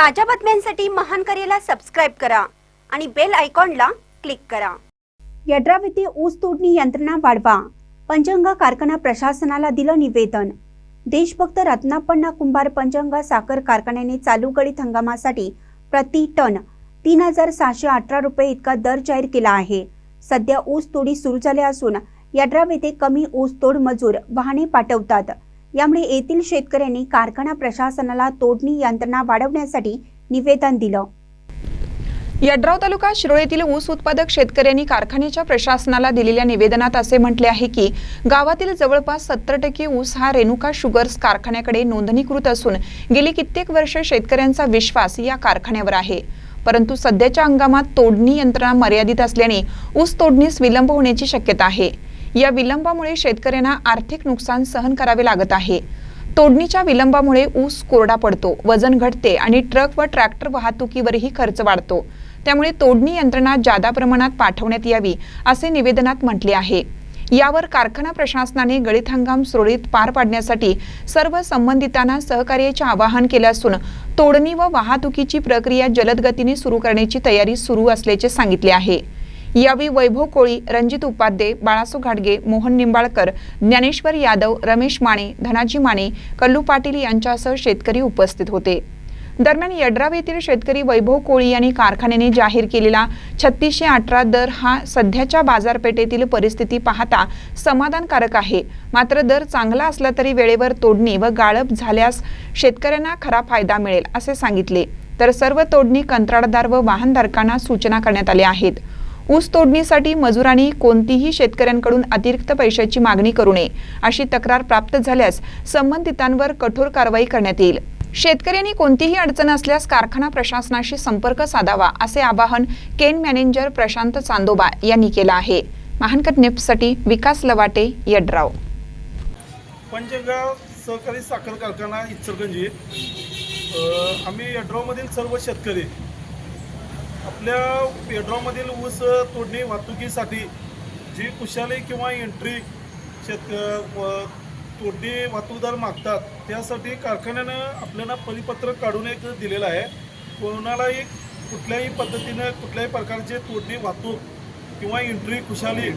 ताज्या बातम्यांसाठी महान करेला सबस्क्राईब करा आणि बेल आयकॉनला क्लिक करा. यड्राव येथे ऊस तोडणी यंत्रणा वाढवा. पंचंगा कारखाना प्रशासनाला दिलं निवेदन. देशभक्त रत्नापण्णा कुंभार पंचंगा साखर कारखान्याने चालू गळीत हंगामासाठी प्रति टन तीन हजार सहाशे अठरा रुपये इतका दर जाहीर केला आहे. सध्या ऊस तोडी सुरू झाल्या असून यड्राव येथे कमी ऊस तोड मजूर वाहने पाठवतात. यामुळे येथील शेतकऱ्यांनी कारखाना प्रशासनाला तोडणी यंत्रणा वाढवण्यासाठी निवेदन दिलं. यड्राव तालुका शिरोळेतील ऊस उत्पादक शेतकऱ्यांनी कारखान्याच्या प्रशासनाला दिलेल्या निवेदनात असे म्हटले आहे की गावातील जवळपास सत्तर टक्के ऊस हा रेणुका शुगर्स कारखान्याकडे नोंदणीकृत असून गेली कित्येक वर्ष शेतकऱ्यांचा विश्वास या कारखान्यावर आहे. परंतु सध्याच्या हंगामात तोडणी यंत्रणा मर्यादित असल्याने ऊस तोडणीस विलंब होण्याची शक्यता आहे. या विलंबामुळे शेतकऱ्यांना आर्थिक नुकसान सहन करावे लागत आहे. तोडणीच्या विलंबामुळे ऊस कोरडा पडतो वजन घटते आणि ट्रक व ट्रॅक्टर वाहतुकीवरही खर्च वाढतो. त्यामुळे तोडणी यंत्रणा जादा प्रमाणात पाठवण्यात यावी असे निवेदनात म्हटले आहे. यावर कारखाना प्रशासनाने गळीत हंगाम सुरळीत पार पाडण्यासाठी सर्व संबंधितांना सहकार्याचे आवाहन केले असून तोडणी व वाहतुकीची प्रक्रिया जलद गतीने सुरू करण्याची तयारी सुरू असल्याचे सांगितले आहे. यावेळी वैभव कोळी रणजित उपाध्ये बाळासो घाटगे मोहन निंबाळकर ज्ञानेश्वर यादव रमेश माने धनाजी माने कल्लू पाटील यांच्यासह शेतकरी उपस्थित होते. दरम्यान यड्राव येथील शेतकरी वैभव कोळी यांनी कारखान्याने जाहीर केलेला छत्तीसशे अठरा दर हा सध्याच्या बाजारपेठेतील परिस्थिती पाहता समाधानकारक आहे. मात्र दर चांगला असला तरी वेळेवर तोडणी व गाळप झाल्यास शेतकऱ्यांना खरा फायदा मिळेल असे सांगितले. तर सर्व तोडणी कंत्राटदार व वाहनधारकांना सूचना करण्यात आल्या आहेत. ऊस तोडणीसाठी मजुरांनी कोणतीही शेतकऱ्यांकडून अतिरिक्त पैशाची मागणी करू नये अशी तक्रार प्राप्त झाल्यास संबंधितांवर कठोर कारवाई करण्यात येईल. शेतकऱ्यांनी कोणतीही अडचण असल्यास कारखाना प्रशासनाशी संपर्क साधावा असे आवाहन केन मॅनेजर प्रशांत चांदोबा यांनी केलं आहे. महानकट नेप्ससाठी विकास लवाटे यड्राव. पंचगाव सहकारी साखर कारखाना इचलगंजी आम्ही यड्रावमधील सर्व शेतकरी आपल्या यड्रावमधील ऊस तोडणी वाहतुकीसाठी जी कुशाली किंवा एंट्री शेत तोडणी वाहतूकदार मागतात त्यासाठी कारखान्यानं आपल्याला परिपत्रक काढून एक दिलेलं आहे. कोणालाही कुठल्याही पद्धतीनं कुठल्याही प्रकारचे तोडणी वाहतूक किंवा एंट्री खुशाली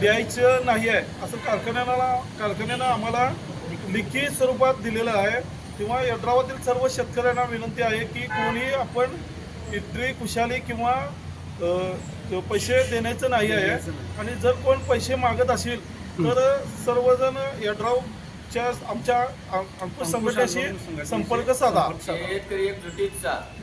द्यायचं नाही आहे असं कारखान्याला कारखान्यानं आम्हाला लिखी स्वरूपात दिलेलं आहे. किंवा यड्रावातील सर्व शेतकऱ्यांना विनंती आहे की कोणी आपण एंट्री खुशाली किंवा पैसे देण्याचं नाही आहे आणि जर कोण पैसे मागत असेल तर सर्वजण यड्रावच्या आमच्या अंकुश संघटनेशी संपर्क साधा. शेतकरी एक जुटीचा